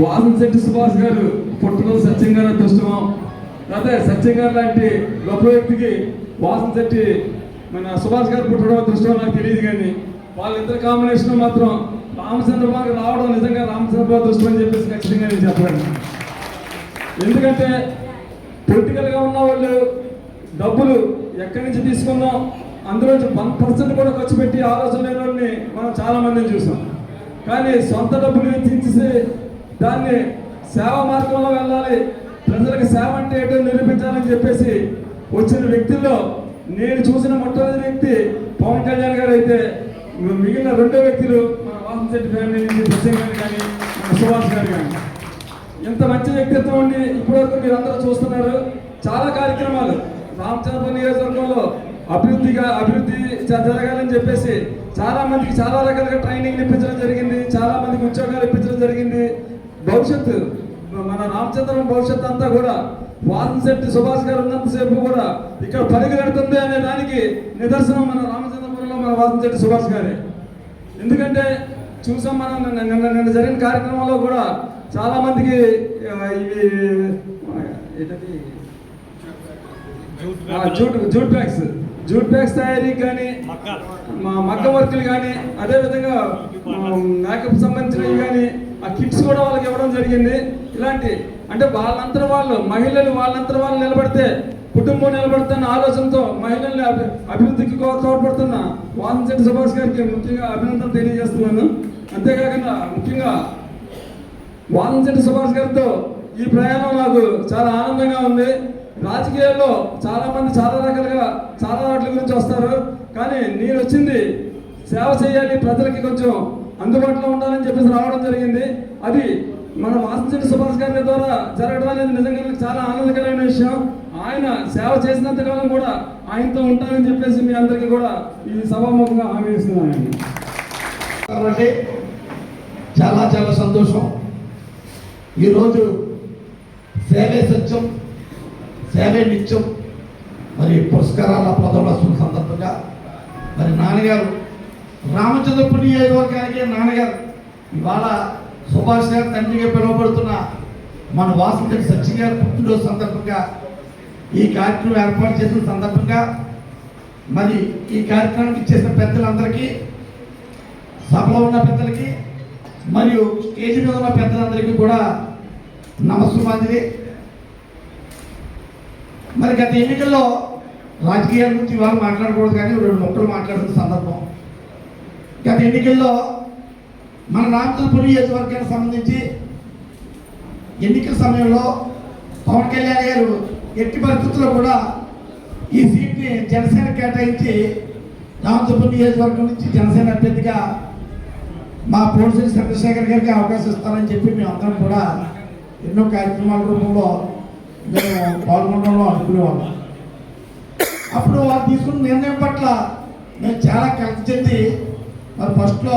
వాసన్ శెట్టి సుభాష్ గారు పుట్టడం సత్యం గారు అదృష్టమో? లేకపోతే సత్యం గారు లాంటి గొప్ప వ్యక్తికి వాసన్ శెట్టి మన సుభాష్ గారు పుట్టడం అదృష్టమో నాకు తెలియదు కానీ వాళ్ళిద్దరు కాంబినేషన్ మాత్రం రామచంద్రబాబు రావడం నిజంగా రామచంద్రబాబు దృష్టం అని చెప్పేసి ఖచ్చితంగా నేను చెప్పాను ఎందుకంటే పొలిటికల్గా ఉన్న వాళ్ళు డబ్బులు ఎక్కడి నుంచి తీసుకున్నాం అందులో వన్ పర్సెంట్ కూడా ఖర్చు పెట్టి ఆలోచన లేని వాళ్ళని మనం చాలా మందిని చూసాం. కానీ సొంత డబ్బులు వెచ్చించేసి దాన్ని సేవ మార్గంలో వెళ్ళాలి. ప్రజలకు సేవ అంటే ఏంటో నిరూపించాలని చెప్పేసి వచ్చిన వ్యక్తుల్లో నేను చూసిన మొట్టమొదటి వ్యక్తి పవన్ కళ్యాణ్ గారు అయితే మిగిలిన రెండో వ్యక్తులు మన వాసన్ శెట్టి ఫ్యామిలీ నుంచి సత్యం గారు కానీ మన సుభాష్ గారు కానీ. ఇంత మంచి వ్యక్తిత్వం ఉండి ఇప్పటివరకు మీరు అందరూ చూస్తున్నారు. చాలా కార్యక్రమాలు. రామచంద్రపురం నియోజకవర్గంలో అభివృద్ధిగా అభివృద్ధి జరగాలని చెప్పేసి చాలా మందికి చాలా రకాలుగా ట్రైనింగ్ ఇప్పించడం జరిగింది. చాలా మందికి ఉద్యోగాలు ఇప్పించడం జరిగింది. భవిష్యత్తు మన రామచంద్రం భవిష్యత్తు అంతా కూడా వాసన్ శెట్టి సుభాష్ గారు ఉన్నంతసేపు కూడా ఇక్కడ పరిగెడుతుంది అనే దానికి నిదర్శనం మన రామచంద్రపురంలో మన వాసన్ శెట్టి సుభాష్ గారే. ఎందుకంటే చూసాం మనం నిన్న నిన్న జరిగిన కార్యక్రమంలో కూడా చాలా మందికి ఆ, ఇవి ఏంటది? Jute jute bags jute bags తయారీ కానీ మా మగ్గ వర్కులు కానీ అదేవిధంగా మేకప్ సంబంధించినవి కానీ ఆ కిట్స్ కూడా వాళ్ళకి ఇవ్వడం జరిగింది. ఇలాంటి అంటే వాళ్ళంతరం వాళ్ళు మహిళలు వాళ్ళంతరం వాళ్ళు నిలబడితే కుటుంబం నిలబడుతున్న ఆలోచనతో మహిళల్ని అభివృద్ధికి తోడ్పడుతున్న వాసంశెట్టి సుభాష్ గారికి ముఖ్యంగా అభినందన తెలియజేస్తున్నాను. అంతేకాకుండా ముఖ్యంగా వాసంశెట్టి సుభాష్ గారితో ఈ ప్రయాణం నాకు చాలా ఆనందంగా ఉంది. రాజకీయాల్లో చాలా మంది చాలా రకాలుగా చాలా వాటి గురించి వస్తారు. కానీ నేను వచ్చింది సేవ చేయాలి ప్రజలకి కొంచెం అందుబాటులో ఉండాలని చెప్పేసి రావడం జరిగింది. అది మన వాసంశెట్టి సుభాష్ గారి ద్వారా జరగడం అనేది నిజంగా నాకు చాలా ఆనందకరమైన విషయం. ఆయన సేవ చేసినంత కాలం కూడా ఆయనతో ఉంటానని చెప్పేసి మీ అందరికీ కూడా ఈ సభాముఖంగా హామీ ఇస్తున్నాను కాబట్టి చాలా చాలా సంతోషం. ఈరోజు సేవే సత్యం సేవే నిత్యం. మరి పురస్కారాల ప్రథమోత్సవం సందర్భంగా మరి నాన్నగారు రామచంద్రపురి నియోజకవర్గానికి నాన్నగారు ఇవాళ సుభాష్ గారు తండ్రిగా పిలువబడుతున్న మన వాసుదేవి సత్య గారి పుట్టినరోజు సందర్భంగా ఈ కార్యక్రమం ఏర్పాటు చేసిన సందర్భంగా మరి ఈ కార్యక్రమానికి ఇచ్చేసిన పెద్దలందరికీ సభలో ఉన్న పెద్దలకి మరియు స్టేజ్ మీద ఉన్న పెద్దలందరికీ కూడా నమస్కారం మరి గత ఎన్నికల్లో రాజకీయాల గురించి ఇవాళ మాట్లాడకూడదు కానీ రెండు మొక్కలు మాట్లాడుతున్న సందర్భం. గత ఎన్నికల్లో మన రామచంద్రపురి నియోజకవర్గానికి సంబంధించి ఎన్నికల సమయంలో పవన్ కళ్యాణ్ గారు ఎట్టి పరిస్థితుల్లో కూడా ఈ సీట్ని జనసేన కేటాయించి రామచంద్రపురి నియోజకవర్గం నుంచి జనసేన అభ్యర్థిగా మా పోలీసులు చంద్రశేఖర్ గారికి అవకాశం ఇస్తారని చెప్పి మేము అందరం కూడా ఎన్నో కార్యక్రమాల రూపంలో మేము పాల్గొనడంలో అనుకునేవాళ్ళం అప్పుడు వారు తీసుకున్న నిర్ణయం పట్ల మేము చాలా కలిసి చెంది మరి ఫస్ట్లో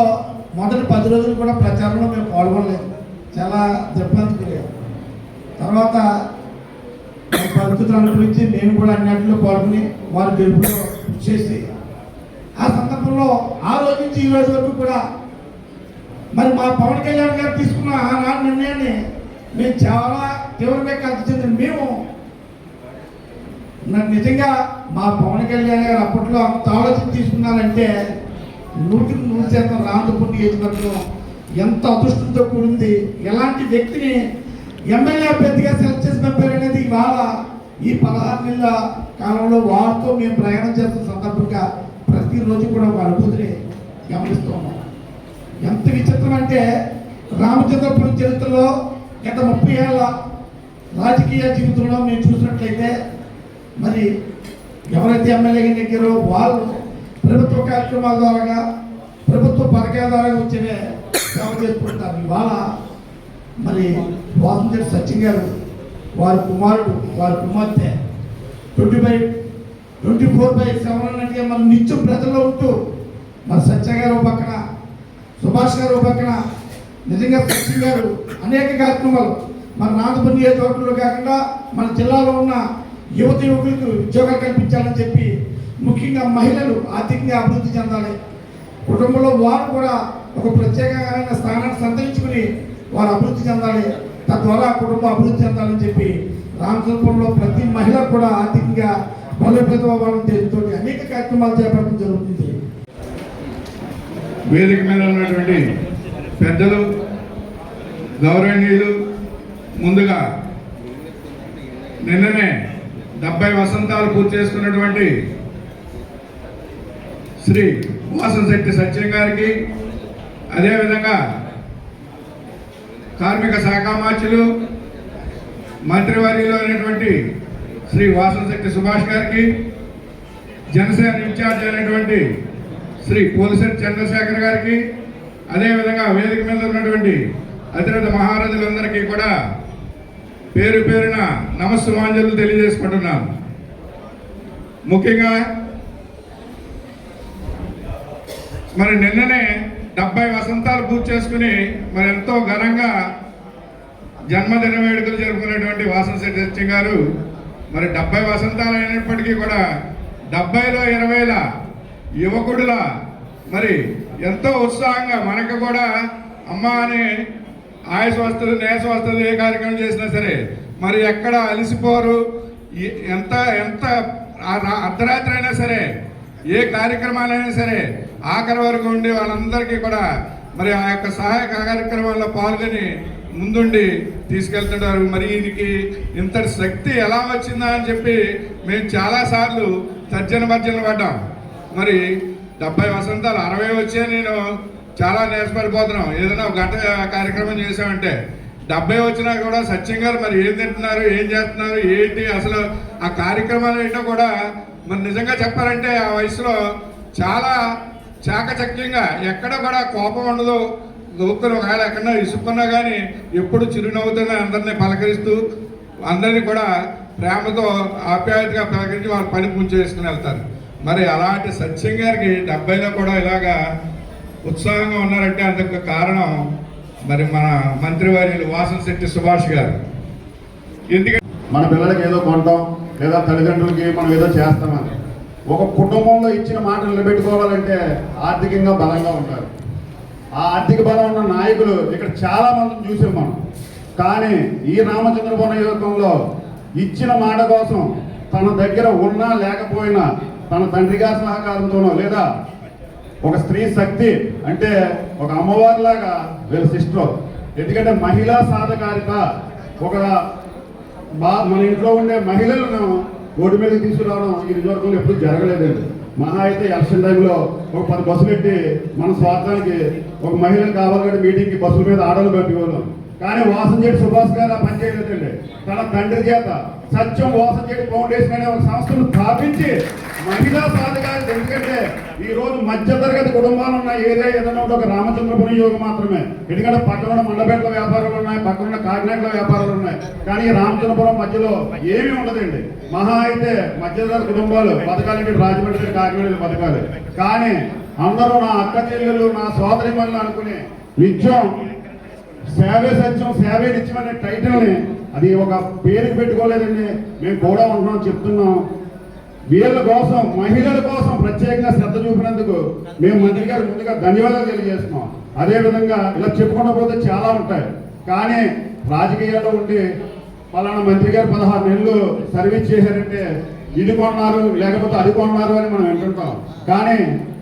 మొదటి పది రోజులు కూడా ప్రచారంలో మేము పాల్గొనలేదు. చాలా దిగ్భ్రాంతికి తర్వాత పరిస్థితులు అనుభవించి నేను కూడా అన్నింటిలో పాల్గొని వారు గెలుపులో చేసి ఆ సందర్భంలో ఆ రోజు నుంచి ఈ రోజు వరకు కూడా మరి మా పవన్ కళ్యాణ్ గారు తీసుకున్న ఆనాడు నిర్ణయాన్ని మేము చాలా తీవ్రంగా కలిసి చెందిన మేము నిజంగా మా పవన్ కళ్యాణ్ గారు అప్పట్లో అంత ఆలోచన తీసుకున్నారంటే నూటికి నూరు శాతం రామచంద్రపురం నియోజకవర్గం ఎంత అదృష్టంతో కూడింది ఎలాంటి వ్యక్తిని ఎమ్మెల్యే అభ్యర్థిగా సెలెక్ట్ చేసి పంపారనేది ఇవాళ ఈ పదహారు నెలల కాలంలో వారితో మేము ప్రయాణం చేస్తున్న సందర్భంగా ప్రతిరోజు కూడా ఒక అనుభూతిని గమనిస్తూ ఉన్నాం. ఎంత విచిత్రం అంటే రామచంద్రపురం చరిత్రలో గత ముప్పై ఏళ్ళ రాజకీయ జీవితంలో మేము చూసినట్లయితే మరి ఎవరైతే ఎమ్మెల్యేగా నెగ్గారో వాళ్ళు ప్రభుత్వ కార్యక్రమాల ద్వారా ప్రభుత్వ పథకాల ద్వారా వచ్చే సేవ చేసుకుంటారు ఇవాళ మరి వాసంజర్ సచిన్ గారు వారి కుమారుడు వారి కుమార్తె twenty by twenty four by seven అంటే మన నిత్యం ప్రజల్లో ఉంటూ మన సత్య గారు పక్కన సుభాష్ గారు పక్కన నిజంగా సచిన్ గారు అనేక కార్యక్రమాలు మన నాగపూర్ నియోజకవర్గంలో కాకుండా మన జిల్లాలో ఉన్న యువత యువకులకు ఉద్యోగాలు కల్పించాలని చెప్పి ముఖ్యంగా మహిళలు ఆర్థికంగా అభివృద్ధి చెందాలి. కుటుంబంలో వారు కూడా ఒక ప్రత్యేకమైన స్థానాన్ని సంతరించుకుని వారు అభివృద్ధి చెందాలి. తద్వారా కుటుంబం అభివృద్ధి చెందాలని చెప్పి రామచంద్రపురంలో ప్రతి మహిళ కూడా ఆర్థికంగా బలోపేతం అవ్వాలని ఉద్దేశంతో అనేక కార్యక్రమాలు చేపట్టడం జరుగుతుంది. వేదిక మీద ఉన్నటువంటి పెద్దలు గౌరవనీయులు ముందుగా నిన్ననే డెబ్బై వసంతాలు పూర్తి చేసుకున్నటువంటి శ్రీ వాసంశెట్టి సత్యం గారికి అదేవిధంగా కార్మిక శాఖ మార్చులు మంత్రివర్యులు అయినటువంటి శ్రీ వాసంశెట్టి సుభాష్ గారికి జనసేన ఇన్ఛార్జ్ అయినటువంటి శ్రీ పోలిసెట్ చంద్రశేఖర్ గారికి అదేవిధంగా వేదిక మీద ఉన్నటువంటి అతిరథ మహారాజులందరికీ కూడా పేరు పేరున నమస్సుమాంజలు తెలియజేసుకుంటున్నాను ముఖ్యంగా మరి నిన్ననే డెబ్బై వసంతాలు పూర్తి చేసుకుని మరి ఎంతో ఘనంగా జన్మదిన వేడుకలు జరుపుకునేటువంటి వాసనశెట్టి సత్య గారు మరి డెబ్బై వసంతాలు అయినప్పటికీ కూడా డెబ్బైలో ఇరవైల యువకుడుల మరి ఎంతో ఉత్సాహంగా మనకు కూడా అమ్మ అని ఆయుష్ వస్తుంది నేస వస్తుంది ఏ కార్యక్రమం చేసినా సరే మరి ఎక్కడ అలిసిపోరు ఎంత ఎంత అర్ధరాత్రి అయినా సరే ఏ కార్యక్రమాలైనా సరే ఆఖరి వరకు ఉండి వాళ్ళందరికీ కూడా మరి ఆ యొక్క సహాయ కార్యక్రమాల్లో పాల్గొని ముందుండి తీసుకెళ్తుంటారు. మరి ఈయనకి ఇంతటి శక్తి ఎలా వచ్చిందా అని చెప్పి మేము చాలాసార్లు తర్జన భర్జన పడ్డాం. మరి డెబ్బై వసంతాలు అరవై వచ్చే నేను చాలా నేర్చుపడిపోతున్నాం ఏదైనా ఒక గంట కార్యక్రమం చేసామంటే డెబ్బై వచ్చినా కూడా సత్యం గారు మరి ఏం తింటున్నారు ఏం చేస్తున్నారు ఏంటి అసలు ఆ కార్యక్రమాలు ఏంటో కూడా మరి నిజంగా చెప్పాలంటే ఆ వయసులో చాలా చాకచక్యంగా ఎక్కడ కూడా కోపం ఉండదు. దూకులు ఒకవేళ ఎక్కడన్నా ఇసుక్కున్నా కానీ ఎప్పుడు చిరునవ్వుతూనే అందరినీ పలకరిస్తూ అందరినీ కూడా ప్రేమతో ఆప్యాయతగా పలకరించి వాళ్ళ పని పుంచేసుకుని వెళ్తారు. మరి అలాంటి సత్యం గారికి డెబ్బైలో కూడా ఇలాగా ఉత్సాహంగా ఉన్నారంటే అందుకు కారణం మరి మన మంత్రివర్యులు వాసన శెట్టి సుభాష్ గారు. ఎందుకంటే మన పిల్లలకి ఏదో కొంటాం లేదా తల్లిదండ్రులకి మనం ఏదో చేస్తామని. ఒక కుటుంబంలో ఇచ్చిన మాట నిలబెట్టుకోవాలంటే ఆర్థికంగా బలంగా ఉంటారు. ఆ ఆర్థిక బలం ఉన్న నాయకులు ఇక్కడ చాలా మందిని చూసాం మనం. కానీ ఈ రామచంద్రపురం నియోజకంలో ఇచ్చిన మాట కోసం తన దగ్గర ఉన్నా లేకపోయినా తన తండ్రి గారి సహకారంతోనో లేదా ఒక స్త్రీ శక్తి అంటే ఒక అమ్మవారిలాగా వీళ్ళ సిస్టర్. ఎందుకంటే మహిళా సాధకారిత ఒక బా మన ఇంట్లో ఉండే మహిళలను రోడ్డు మీదకి తీసుకురావడం ఈ నియోజకవర్గంలో ఎప్పుడు జరగలేదండి. మహా అయితే ఎలక్షన్ టైంలో ఒక పది బస్సులు పెట్టి మన స్వార్థానికి ఒక మహిళలు కావాలంటే మీటింగ్కి బస్సుల మీద ఆడలు పంపించాం కానీ వాసంచేటి సుభాష్ గారు ఆ పని చేయలేదండి. తన తండ్రి చేత సత్యం వాసంచేటి ఫౌండేషన్ అనే ఒక సంస్థను స్థాపించి మహిళా సాధకాలు ఎందుకంటే ఈ రోజు మధ్యతరగతి కుటుంబాలు ఉన్నాయి. ఏదే ఏదైనా ఒక రామచంద్రపురం యోగం మాత్రమే. ఎందుకంటే పక్కన ఉన్న మండపేటలో వ్యాపారాలు ఉన్నాయి. పక్కన ఉన్న కాకినాడలో వ్యాపారాలు ఉన్నాయి. కానీ రామచంద్రపురం మధ్యలో ఏమీ ఉండదండి. మహా అయితే మధ్యతరగతి కుటుంబాలు బతకాలంటే రాజమండ్రి కాకినాడ బతకాలి. కానీ అందరూ నా అక్క చెల్లెలు నా సోదరి అనుకుని నిత్యం సేవే సత్యం సేవే నిత్యం అనే టైటిల్ని అది ఒక పేరుకి పెట్టుకోలేదండి. మేము కూడా ఉంటున్నాం చెప్తున్నాం. వీళ్ళ కోసం మహిళల కోసం ప్రత్యేకంగా శ్రద్ధ చూపినందుకు మేము మంత్రి గారు ముందుగా ధన్యవాదాలు తెలియజేస్తున్నాం. అదేవిధంగా ఇలా చెప్పుకుంటూ పోతే చాలా ఉంటాయి. కానీ రాజకీయాల్లో ఉండి పలానా మంత్రి గారు పదహారు నెలలు సర్వీస్ చేశారంటే ఇది కొన్నారు లేకపోతే అది కొన్నారు అని మనం వింటుంటాం కానీ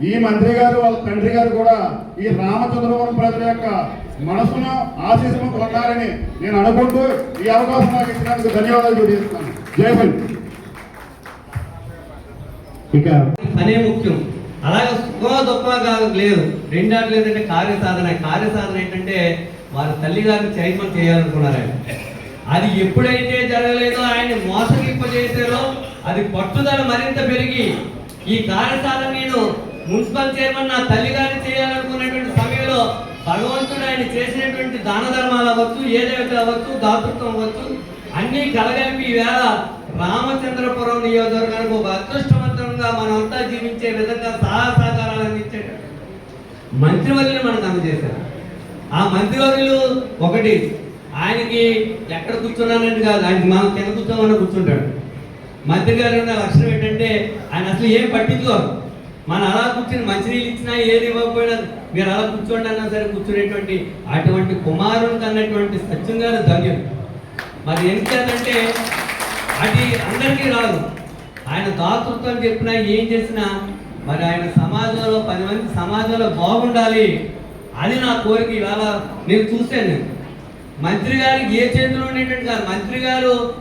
ఈ మంత్రి గారు వాళ్ళ తండ్రి గారు కూడా ఈ రామచంద్రవరం ప్రజల యొక్క మనసును ఆశీస్సును కొన్నారని నేను అనుకుంటూ ఈ అవకాశం నాకు ఇచ్చినందుకు ధన్యవాదాలు తెలియజేస్తున్నాను. జై హింద్. ఇక పనే ముఖ్యం. అలాగే సుఖమో దుఃఖమో కాదు లేదు. కార్య సాధన కార్యసాధన. కార్యసాధన ఏంటంటే వారి తల్లిగారిని చైర్మన్ చేయాలనుకున్నారు ఆయన అది ఎప్పుడైతే జరగలేదో ఆయన మోసగింపజేశారో అది పట్టుదల మరింత పెరిగి ఈ కార్యసాధన నేను మున్సిపల్ చైర్మన్ నా తల్లిగారిని చేయాలనుకున్నటువంటి సమయంలో భగవంతుడు ఆయన చేసినటువంటి దాన ధర్మాలు అవ్వచ్చు ఏదైతే అవ్వచ్చు దాతృత్వం అవ్వచ్చు అన్నీ కలగలిపి ఈవేళ రామచంద్రపురం నియోజకవర్గానికి ఒక అదృష్టం అదృష్టవంతంగా మనమంతా జీవించే విధంగా సహాయ సహకారాలు అందించే మంత్రివర్యులు మనకు అందజేశారు ఆ మంత్రివర్యులు ఒకటి ఆయనకి ఎక్కడ కూర్చున్నానండి కాదు ఆయన మనం కింద కూర్చోమని కూర్చుంటాడు. మంత్రి గారు ఉన్న లక్షణం ఏంటంటే ఆయన అసలు ఏం పట్టించుకోరు. మనం అలా కూర్చుని మంచినీళ్ళు ఇచ్చినా ఏది ఇవ్వకపోయినా మీరు అలా కూర్చోండి అన్నా సరే కూర్చునేటువంటి అటువంటి కుమారునికి అన్నటువంటి సత్యం గారు ధన్యం. మరి ఎందుకంటే అది అందరికీ రాదు. ఆయన దాతృత్వం చెప్పినా ఏం చేసినా మరి ఆయన సమాజంలో పది మంది సమాజంలో బాగుండాలి. అది నా కోరిక ఇవాళ నేను చూశాను నేను. మంత్రి గారికి ఏ చేతిలో ఉండేటట్టు కాదు. మంత్రి గారు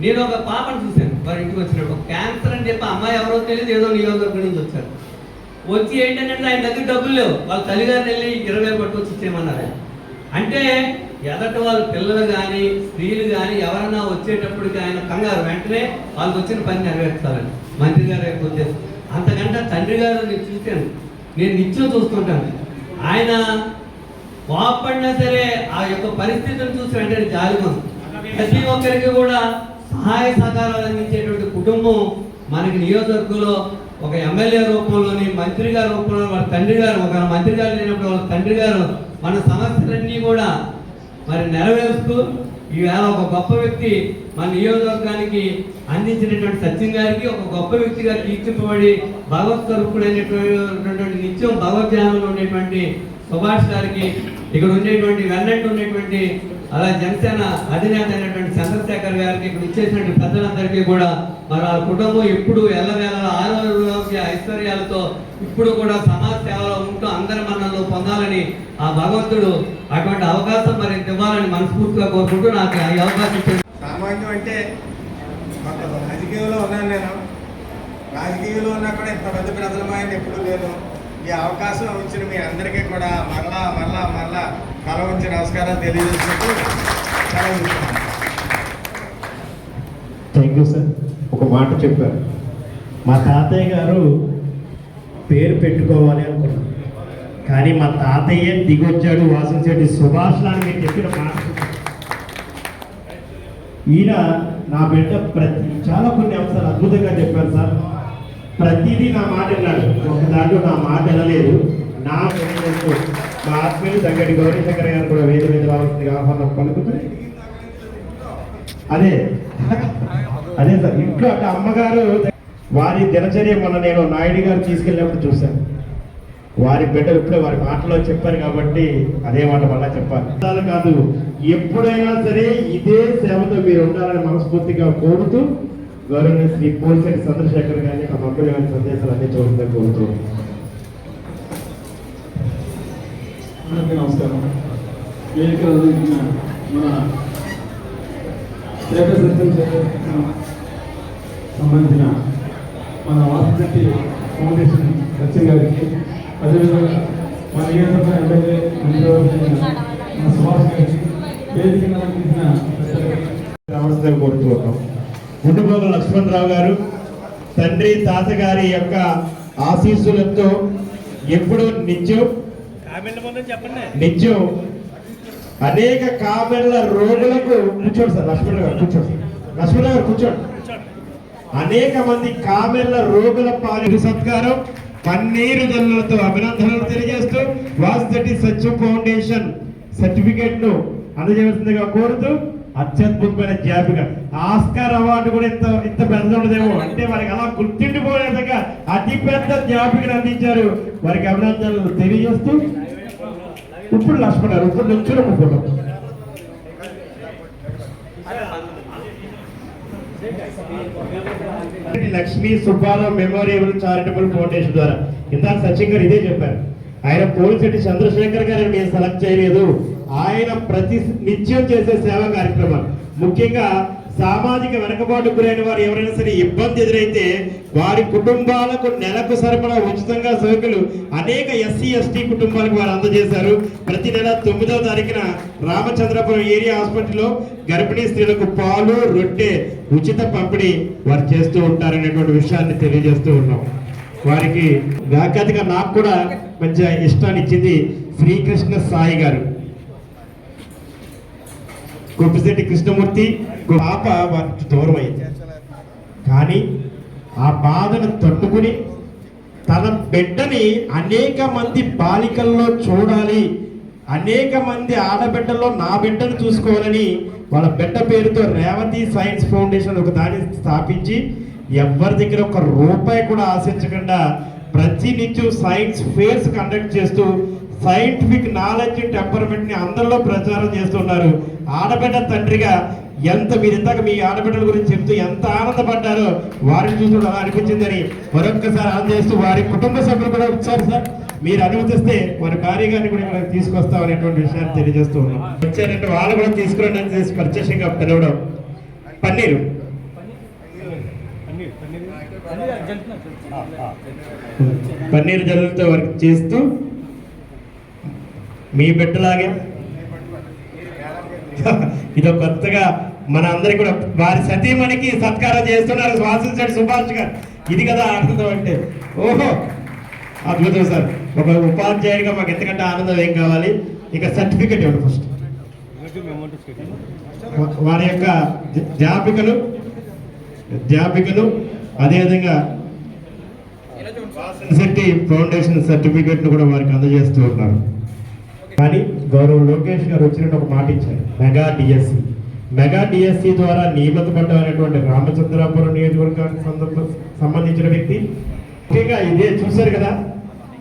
నేను ఒక పాపను చూశాను. వారి ఇంటికి వచ్చినప్పుడు క్యాన్సర్ అని చెప్పి అమ్మాయి ఎవరో తెలియదు ఏదో నియోజకవర్గం నుంచి వచ్చారు. వచ్చి ఏంటంటే ఆయన దగ్గర డబ్బులు లేవు. వాళ్ళ తల్లిగారిని వెళ్ళి ఇరవై పట్టుకొచ్చి ఇచ్చేయమన్నారు అంటే ఎదట వాళ్ళ పిల్లలు కానీ స్త్రీలు కానీ ఎవరైనా వచ్చేటప్పటికి ఆయన కంగారు. వెంటనే వాళ్ళకి వచ్చిన పని నెరవేర్చాలని మంత్రి గారు యొక్క ఉద్దేశం అంతకంటే తండ్రి గారు నేను చూశాను. నేను నిత్యం చూస్తుంటాను. ఆయన వాపడినా సరే ఆ యొక్క పరిస్థితిని చూసి వెంటనే జాలిమం ప్రతి ఒక్కరికి కూడా సహాయ సహకారాలు అందించేటువంటి కుటుంబం మనకి నియోజకవర్గంలో ఒక ఎమ్మెల్యే రూపంలోని మంత్రి గారి రూపంలో వాళ్ళ తండ్రి గారు ఒక మంత్రి గారు లేనప్పుడు వాళ్ళ తండ్రి గారు మన సమస్యలన్నీ కూడా మరి నెరవేరుస్తూ ఈవేళ ఒక గొప్ప వ్యక్తి మన నియోజకవర్గానికి అందించినటువంటి సత్యం గారికి ఒక గొప్ప వ్యక్తిగా కీర్తింపబడి భగవత్ స్వరూపుడైనటువంటి నిత్యం భగవద్ధ్యానంలో ఉండేటువంటి సుభాష్ గారికి ఇక్కడ ఉండేటువంటి వెన్నట్టు ఉండేటువంటి అలా జనసేన అధినేత అయినటువంటి చంద్రశేఖర్ గారికి ఇక్కడ ఇచ్చేసినటువంటి పెద్దలందరికీ కూడా మరి వాళ్ళ కుటుంబం ఎప్పుడు ఎల్లవేళ ఆరోగ్య ఐశ్వర్యాలతో ఇప్పుడు కూడా సమాజ సేవలో ఉంటూ అందరి మన్నలు పొందాలని ఆ భగవంతుడు అటువంటి అవకాశం మరి ఇవ్వాలని మనస్ఫూర్తిగా కోరుకుంటూ నాకు ఈ అవకాశం ఇచ్చింది సామాన్యం అంటే రాజకీయంలో ఉన్నాను నేను. రాజకీయంలో ఉన్నా కూడా ఇంత పెద్ద ప్రజలమైన ఎప్పుడూ లేదు. ఈ అవకాశం ఇచ్చిన మీ అందరికీ కూడా మరలా మరలా మరలా తల ఉంచి నమస్కారం తెలియజేసుకుంటూ థ్యాంక్ యూ సార్ ఒక మాట చెప్పారు. మా తాతయ్య గారు పేరు పెట్టుకోవాలి అనుకున్నాను కానీ మా తాతయ్య దిగొచ్చాడు వాసించాడు సుభాష్ అని మీరు చెప్పిన మాట. ఈయన నా బిడ్డ ప్రతి చాలా కొన్ని అంశాలు అద్భుతంగా చెప్పారు సార్. ప్రతిదీ నా మాట విన్నాడు ఒక దాంట్లో నా మాట వినలేదు. నా వినలేదు. మా ఆత్మీయులు దగ్గర గౌరీశంకర్ గారు కూడా వేద మీద రావాల్సింది ఆహ్వానం పలుకుతుంది అదే. అదే సార్ ఇంట్లో అంటే అమ్మగారు వారి దినచర్య మొన్న నేను నాయుడు గారు తీసుకెళ్ళినప్పుడు చూశాను. వారి బిడ్డలు ఇప్పుడే వారి మాటలో చెప్పారు కాబట్టి అదే మాట మళ్ళా చెప్పాలి. కాదు. ఎప్పుడైనా సరే ఇదే సేవతో మీరు ఉండాలని మనస్ఫూర్తిగా కోరుతూ గౌరవ శ్రీ పోలిశెట్టి చంద్రశేఖర్ గారిని తమ గారి సందేశాలు అందించవలసిందిగా కోరుతూ. అందరికీ నమస్కారం. వేదిక మన సేవ సంబంధించిన మన వాసంశెట్టి ఫౌండేషన్ సత్యం గారికి అదేవిధంగా మన నియోజకవర్గ ఎమ్మెల్యే మంత్రివర్గ మన సుభాష్ గారికి వేదిక అందించిన పెద్దలకి ఉండుగోలు లక్ష్మణరావు గారు తండ్రి తాతగారి యొక్క ఆశీస్సులతో ఎప్పుడూ నిత్యం నిత్యం అనేక కామెర్ల రోగులకు కూర్చోండి సార్ లక్ష్మణ్ గారు కూర్చోండి లక్ష్మణ్ గారు కూర్చోండి. అనేక మంది కామెర్ల రోగుల పాలు సత్కారం పన్నీరు జల్లులతో అభినందనలు తెలియజేస్తూ వాస్తటి సత్య ఫౌండేషన్ సర్టిఫికేట్ను అందజేయవలసిందిగా కోరుతూ అత్యద్భుతమైన జ్ఞాపిక. ఆస్కార్ అవార్డు కూడా ఇంత ఇంత పెద్ద ఉండదేమో. అంటే వారికి అలా గుర్తిండిపోయే విధంగా అతి పెద్ద జ్ఞాపికను అందించారు. వారికి అభినందనలు తెలియజేస్తూ ఇప్పుడు లక్ష్మణారు ఇప్పుడు నుంచున్న photo Lakshmi Subbarao memorial charitable foundation ద్వారా. ఇందాక సచిన్ గారు ఇదే చెప్పారు. ఆయన పోలిశెట్టి చంద్రశేఖర్ గారిని నేను సెలెక్ట్ చేయలేదు. ఆయన ప్రతి నిత్యం చేసే సేవా కార్యక్రమాలు ముఖ్యంగా సామాజిక వెనకబాటు గురైన వారు ఎవరైనా సరే ఇబ్బంది ఎదురైతే వారి కుటుంబాలకు నెలకు సరిపడా ఉచితంగా సరుకులు అనేక ఎస్సీ ఎస్టీ కుటుంబాలకు వారు అందజేశారు. ప్రతి నెల తొమ్మిదవ తారీఖున రామచంద్రపురం ఏరియా హాస్పిటల్లో గర్భిణీ స్త్రీలకు పాలు రొట్టె ఉచిత పంపిణీ వారు చేస్తూ ఉంటారనేటువంటి విషయాన్ని తెలియజేస్తూ ఉన్నాం. వారికి వ్యాఖ్యాతిగా నాకు కూడా మంచి ఇష్టాన్ని ఇచ్చింది శ్రీకృష్ణ సాయి గారు. గొప్పశెట్టి కృష్ణమూర్తి పాప వారికి దూరం అయింది కానీ ఆ బాధను తట్టుకుని తన బిడ్డని అనేక మంది బాలికల్లో చూడాలి అనేక మంది ఆడబిడ్డల్లో నా బిడ్డను చూసుకోవాలని వాళ్ళ బిడ్డ పేరుతో రేవతి సైన్స్ ఫౌండేషన్ ఒక దాన్ని స్థాపించి ఎవరి దగ్గర ఒక రూపాయి కూడా ఆశించకుండా ప్రతినిత్యం సైన్స్ ఫేర్స్ కండక్ట్ చేస్తూ సైంటిఫిక్ నాలెడ్జ్ టెంపర్మెంట్ని అందరిలో ప్రచారం చేస్తున్నారు ఆడబిడ్డ తండ్రిగా ఎంత మీరు ఇందాక మీ ఆడబిడ్డల గురించి చెప్తూ ఎంత ఆనందపడ్డారో వారిని చూసి అలా అనిపించిందని మరొక్కసారి ఆనంద చేస్తూ వారి కుటుంబ సభ్యులు కూడా వచ్చారు సార్. మీరు అనుమతిస్తే వారి భార్య గారిని కూడా ఇక్కడ తీసుకొస్తాం అనేటువంటి విషయాన్ని తెలియజేస్తూ ఉన్నాం. వచ్చారంటే వాళ్ళు కూడా తీసుకురండి అని చేసి ప్రత్యక్షంగా పిలవడం. పన్నీరు. పన్నీరు జల్లులతో వర్క్ చేస్తూ మీ బిడ్డలాగే ఇది కొత్తగా మన అందరికి కూడా వారి సతీమణికి సత్కారం చేస్తున్నారు శ్వాసించాడు సుభాష్ గారు. ఇది కదా ఆనందం అంటే. ఓహో! అద్భుతం సార్. ఒక ఉపాధ్యాయుడిగా మాకు ఎంతకంటే ఆనందం ఏం కావాలి? ఇక సర్టిఫికెట్ ఇవ్వండి ఫస్ట్ వారి యొక్క జ- జాపికలు అదేవిధంగా శెట్టి ఫౌండేషన్ సర్టిఫికెట్ను కూడా వారికి అందజేస్తూ ఉన్నారు. కానీ గౌరవ లోకేష్ గారు వచ్చినట్టు ఒక మాట ఇచ్చారు. మెగా డిఎస్సి మెగా డిఎస్సి ద్వారా నియమితపడ్డమైనటువంటి రామచంద్రాపురం నియోజకవర్గానికి సందర్భ- సంబంధించిన వ్యక్తి. ముఖ్యంగా ఇదే చూశారు కదా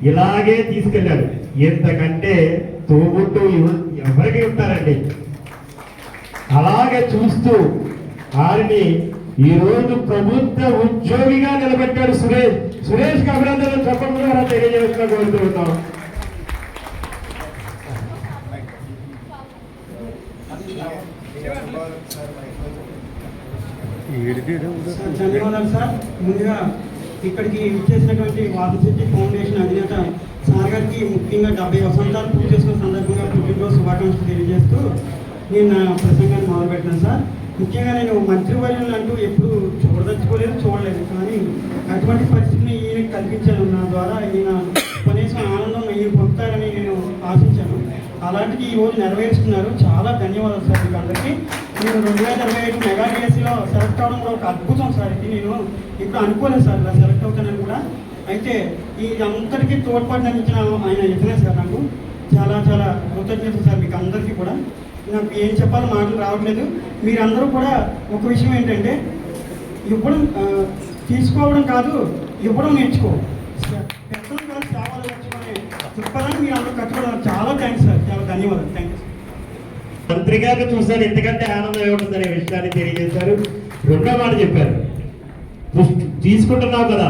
ఇలాగే తీసుకెళ్ళాడు. ఎంతకంటే తోబుట్టు ఎవరికి ఉంటారండి? అలాగే చూస్తూ వారిని ఈ రోజు ప్రభుత్వ ఉద్యోగిగా నిలబెట్టాడు సురేష్. సురేష్ అభినందనలు చెప్పడం ద్వారా తెలియజేస్తున్నా కోరుతున్నాం ధన్యవాదాలు సార్ ముందుగా ఇక్కడికి ఇచ్చేసినటువంటి వాసశెట్టి ఫౌండేషన్ అధినేత సార్ గారికి ముఖ్యంగా డెబ్బై వసంతాలు పూర్తి చేసుకున్న సందర్భంగా పుట్టినరోజు శుభాకాంక్షలు తెలియజేస్తూ నేను నా ప్రసంగాన్ని మొదలుపెట్టాను సార్. ముఖ్యంగా నేను మంత్రివర్యులు అంటూ ఎప్పుడు చూడదలుచుకోలేదు చూడలేదు. కానీ అటువంటి పరిస్థితిని ఈయన కల్పించాను నా ద్వారా ఈయన కనీసం ఆనందం ఈయన పొందుతారని నేను ఆశించాను. అలాంటిది ఈ రోజు నెరవేరుస్తున్నారు. చాలా ధన్యవాదాలు సార్ మీకు అందరికీ. నేను రెండు వేల ఇరవై ఐదు మెగా డిఎస్సీలో సెలెక్ట్ అవడం కూడా ఒక అద్భుతం సార్. ఇది నేను ఇప్పుడు అనుకోలేదు సార్ ఇలా సెలెక్ట్ అవుతానని కూడా. అయితే ఈ అందరికీ తోడ్పాటు ఇచ్చిన ఆయన ఇతనే సార్ నాకు. చాలా చాలా కృతజ్ఞత సార్ మీకు అందరికీ కూడా. నాకు ఏం చెప్పాలో మాటలు రావట్లేదు. మీరందరూ కూడా ఒక విషయం ఏంటంటే ఇవ్వడం తీసుకోవడం కాదు ఇవ్వడం నేర్చుకో. పెద్దలు కాదు సేవలు నేర్చుకునే చెప్పాలని మీరు అందరూ కట్టుకోవడం చాలా థ్యాంక్స్ సార్. చాలా ధన్యవాదాలు. థ్యాంక్ యూ మంత్రి గారు చూశారు ఎంతకంటే ఆనందం ఏముంటుందనే విషయాన్ని తెలియజేశారు. రెండో మాట చెప్పారు. తీసుకుంటున్నావు కదా.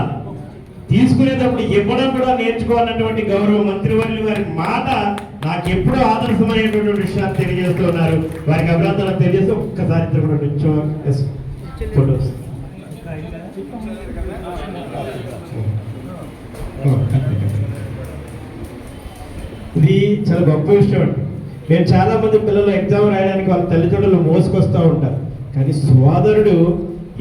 తీసుకునేటప్పుడు ఇవ్వడం కూడా నేర్చుకోవాలన్నటువంటి గౌరవ మంత్రివర్యులు వారి మాట నాకు ఎప్పుడూ ఆదర్శమైనటువంటి విషయాన్ని తెలియజేస్తున్నారు వారికి అభినందనలు తెలియజేస్తూ ఒక్కసారి ఇద్దరు ఎస్, ఫోటోస్ ఇది చాలా గొప్ప విషయం అండి. నేను చాలా మంది పిల్లలు ఎగ్జామ్ రాయడానికి వాళ్ళ తల్లిదండ్రులు మోసుకొస్తూ ఉంటారు. కానీ సోదరుడు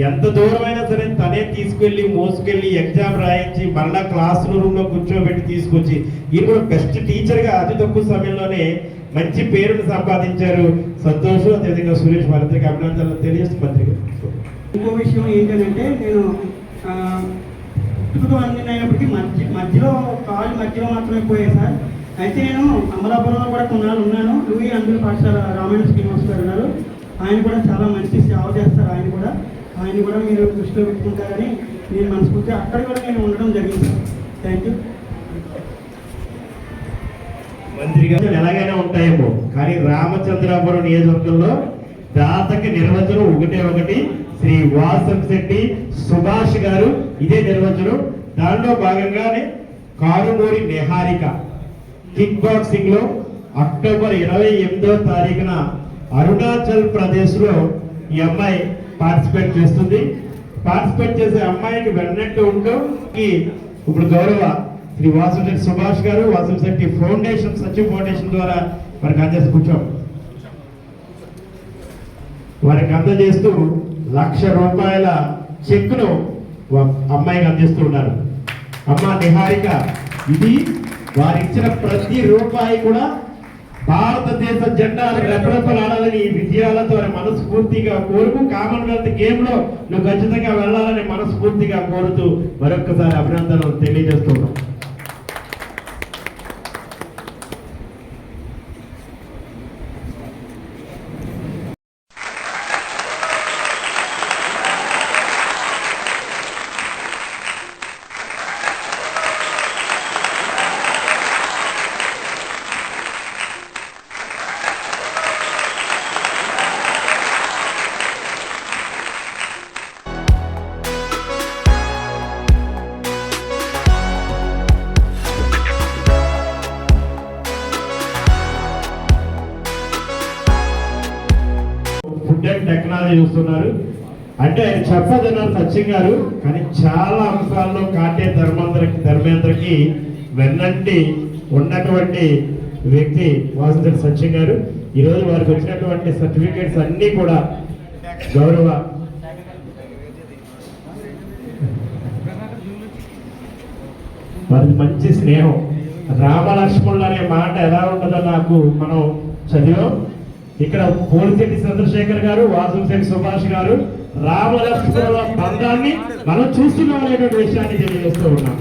ఎంత దూరమైనా సరే తనే తీసుకెళ్ళి మోసుకెళ్ళి ఎగ్జామ్ రాయించి మళ్ళా క్లాస్ రూమ్లో కూర్చోబెట్టి తీసుకొచ్చి ఈయన కూడా బెస్ట్ టీచర్గా అతి తక్కువ సమయంలోనే మంచి పేరును సంపాదించారు. సంతోషం అదేవిధంగా సురేష్ మంత్రికి అభినందనలు తెలియజేస్తూ మంత్రి ఇంకో విషయం ఏంటంటే నేను పుట్టుక అయినప్పటికీ మధ్య మధ్యలో కాలు మధ్యలో మాత్రమే పోయాయి సార్. అయితే నేను అమలాపురంలో కూడా కొన్నాళ్ళు ఉన్నాను. లూయి అందుల పాఠశాల రామాయణ శ్రీనివాస్ గారు ఉన్నారు. ఆయన కూడా చాలా మంచి సేవ చేస్తారు. ఆయన కూడా ఆయన కూడా మీరు దృష్టిలో పెట్టుకుంటారని నేను మనస్ఫూర్తి అక్కడ కూడా నేను ఉండడం జరిగింది. థ్యాంక్ యూ మంత్రి గారు ఎలాగైనా ఉంటాయేమో. కానీ రామచంద్రాపురం నియోజకవర్గంలో దాతకి నిర్వచనం ఒకటే ఒకటి. శ్రీ వాసం శెట్టి సుభాష్ గారు ఇదే నిర్వచనం. దానిలో భాగంగానే కారుమూరి నిహారిక. కిక్ బాక్సింగ్లో అక్టోబర్ ఇరవై ఎనిమిదో తారీఖున అరుణాచల్ ప్రదేశ్లో ఈ అమ్మాయి పార్టిసిపేట్ చేస్తుంది. పార్టిసిపేట్ చేసే అమ్మాయికి వెన్నట్టు ఉంటూ ఇప్పుడు గౌరవ శ్రీ వాసుశెట్టి సుభాష్ గారు వాసుశెట్టి ఫౌండేషన్ సచివ్ ఫౌండేషన్ ద్వారా వారికి అందజేసి కూర్చోం. వారికి అందజేస్తూ లక్ష రూపాయల చెక్కును అమ్మాయికి అందిస్తూ ఉన్నారు. అమ్మ నిహారిక ఇది వారు ఇచ్చిన ప్రతి రూపాయి కూడా భారతదేశ జెండాను రెపరెపలాడాలని ఈ విజయాలతో మనస్ఫూర్తిగా కోరుకు కామన్వెల్త్ గేమ్లో నువ్వు ఖచ్చితంగా వెళ్ళాలని మనస్ఫూర్తిగా కోరుతూ మరొక్కసారి అభినందనలు తెలియజేస్తున్నాం. చూస్తున్నారు. అంటే ఆయన చెప్పదన్నారు సత్యం గారు కానీ చాలా అంశాల్లో కాటే ధర్మేంద్రకి ధర్మేంద్రకి వెన్నంటి ఉన్నటువంటి వ్యక్తి వాసుదేవ్ సత్యం గారు. ఈరోజు వారికి వచ్చినటువంటి సర్టిఫికేట్స్ అన్నీ కూడా గౌరవ వారికి మంచి స్నేహం. రామలక్ష్మణులు అనే మాట ఎలా ఉంటుందో నాకు మనం చదివాం. ఇక్కడ పోలిశెట్టి చంద్రశేఖర్ గారు వాసుశెట్టి సుభాష్ గారు రామలక్ష్మణుల బంధాన్ని మనం చూస్తున్నాం అనేటువంటి విషయాన్ని తెలియజేస్తూ ఉన్నాం.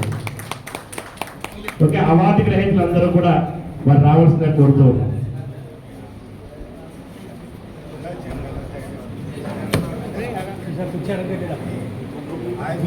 ఓకే అవార్డు గ్రహీతలందరూ కూడా వారు రావాల్సిందే కోరుతూ ఉన్నాం. ఆయన